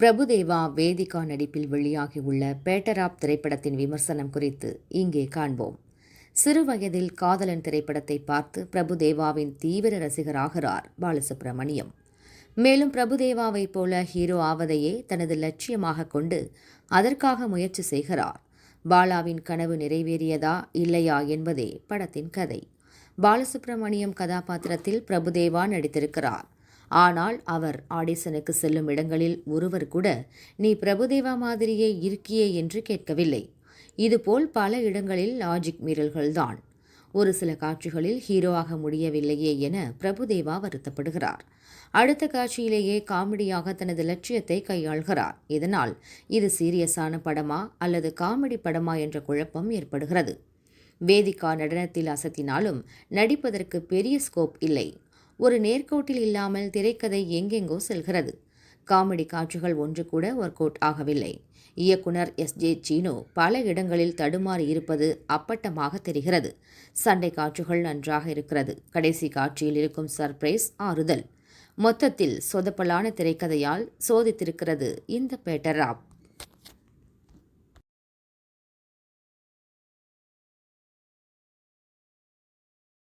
பிரபுதேவா வேதிகா நடிப்பில் வெளியாகியுள்ள பேட்டராப் திரைப்படத்தின் விமர்சனம் குறித்து இங்கே காண்போம். சிறுவயதில் காதலன் திரைப்படத்தை பார்த்து பிரபுதேவாவின் தீவிர ரசிகராகிறார் பாலசுப்ரமணியம். மேலும் பிரபுதேவாவைப் போல ஹீரோ ஆவதையே தனது லட்சியமாக கொண்டு அதற்காக முயற்சி செய்கிறார். பாலாவின் கனவு நிறைவேறியதா இல்லையா என்பதே படத்தின் கதை. பாலசுப்ரமணியம் கதாபாத்திரத்தில் பிரபுதேவா நடித்திருக்கிறார். ஆனால் அவர் ஆடிசனுக்கு செல்லும் இடங்களில் ஒருவர் கூட நீ பிரபுதேவா மாதிரியே இருக்கியே என்று கேட்கவில்லை. இதுபோல் பல இடங்களில் லாஜிக் மீறல்கள்தான். ஒரு சில காட்சிகளில் ஹீரோவாக முடியவில்லையே என பிரபுதேவா வருத்தப்படுகிறார். அடுத்த காட்சியிலேயே காமெடியாக தனது லட்சியத்தை கையாள்கிறார். இதனால் இது சீரியஸான படமா அல்லது காமெடி படமா என்ற குழப்பம் ஏற்படுகிறது. வேதிகா நடனத்தில் அசத்தினாலும் நடிப்பதற்கு பெரிய ஸ்கோப் இல்லை. ஒரு நேர்கோட்டில் இல்லாமல் திரைக்கதை எங்கெங்கோ செல்கிறது. காமெடி காட்சிகள் ஒன்று கூட ஒர்க் அவுட் ஆகவில்லை. இயக்குனர் எஸ். ஜே. சீனோ பல இடங்களில் தடுமாறி இருப்பது அப்பட்டமாக தெரிகிறது. சண்டை காட்சிகள் நன்றாக இருக்கிறது. கடைசி காட்சியில் இருக்கும் சர்ப்ரைஸ் ஆறுதல். மொத்தத்தில் சொதப்பலான திரைக்கதையால் சோதித்திருக்கிறது இந்த பேட்டர் ஆப்